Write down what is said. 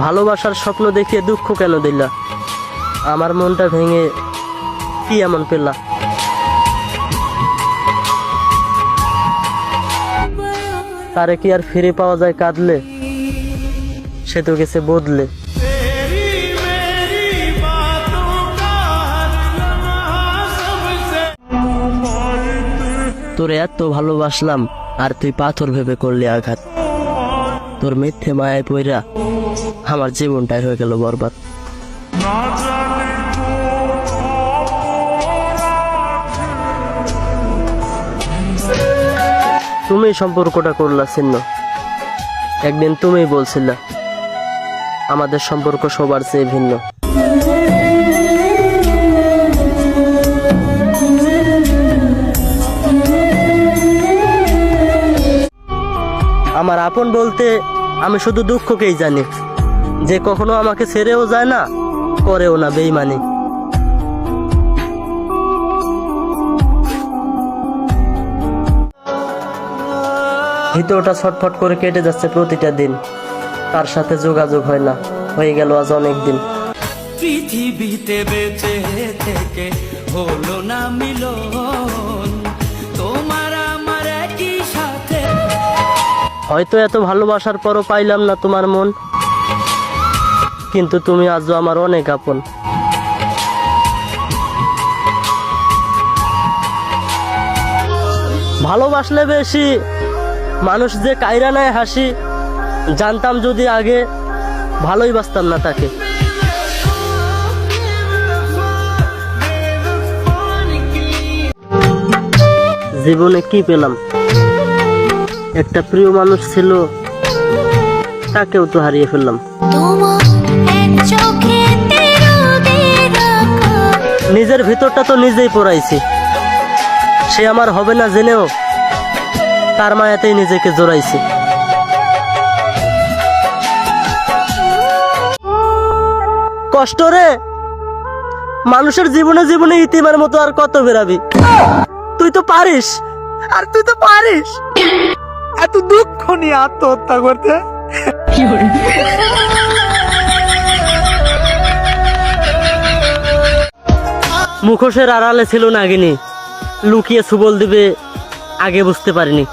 ভালোবাসার স্বপ্ন দেখিয়ে দুঃখ কেন দিলা? আমার মনটা ভেঙে কি এমন পেলা? তারে কি আর ফিরে পাওয়া যায় কাঁদলে? সে তো গেছে বদলে। তোরে এত ভালোবাসলাম, আর তুই পাথর ভেবে করলি আঘাত। তোর মিথ্যে মায়ায় পইরা আমার জীবনটাই হয়ে গেল বরবাদ। তুমি সম্পর্কটা করলা, ছিন্ন। একদিন তুমিই বলছিলা, আমাদের সম্পর্ক সবার চেয়ে ভিন্ন। আমার আপন বলতে আমি শুধু দুঃখকেই জানি। যে কখনো আমাকে ছেড়েও যায় না, করেও না, বেইমানি। ভিতরটা ছটফট করে কেটে যাচ্ছে প্রতিটা দিন। তার সাথে যোগাযোগ হয় না, হয়ে গেল আজ অনেক দিন। পৃথিবীতে বেঁচে থেকে হলো না মিলন। তোমার হয়তো এত ভালোবাসার পরও পাইলাম না তোমার মন। কিন্তু তুমি আজও আমার অনেক আপন। ভালোবাসলে বেশি মানুষ যে কায়রা নেয় হাসি, জানতাম যদি আগে ভালোই বাসতাম না তাকে। জীবনে কি পেলাম? একটা প্রিয় মানুষ ছিল তাকেও তো হারিয়ে ফেললাম। নিজের ভিতরটা তো নিজেই পড়াইছি। সে আমার হবে না জেনেও তার মায়াতেই নিজেকে জোড়াইছি। কষ্ট রে! মানুষের জীবনে জীবনে ইতিমার মতো আর কত বেরাবি তুই তো পারিস আর তুই তো পারিস। এত দুঃখ নিয়ে আত্মহত্যা করতে? মুখোশের আড়ালে ছিল নাগিনী। লুকিয়ে সুবল দিবে আগে বুঝতে পারিনি।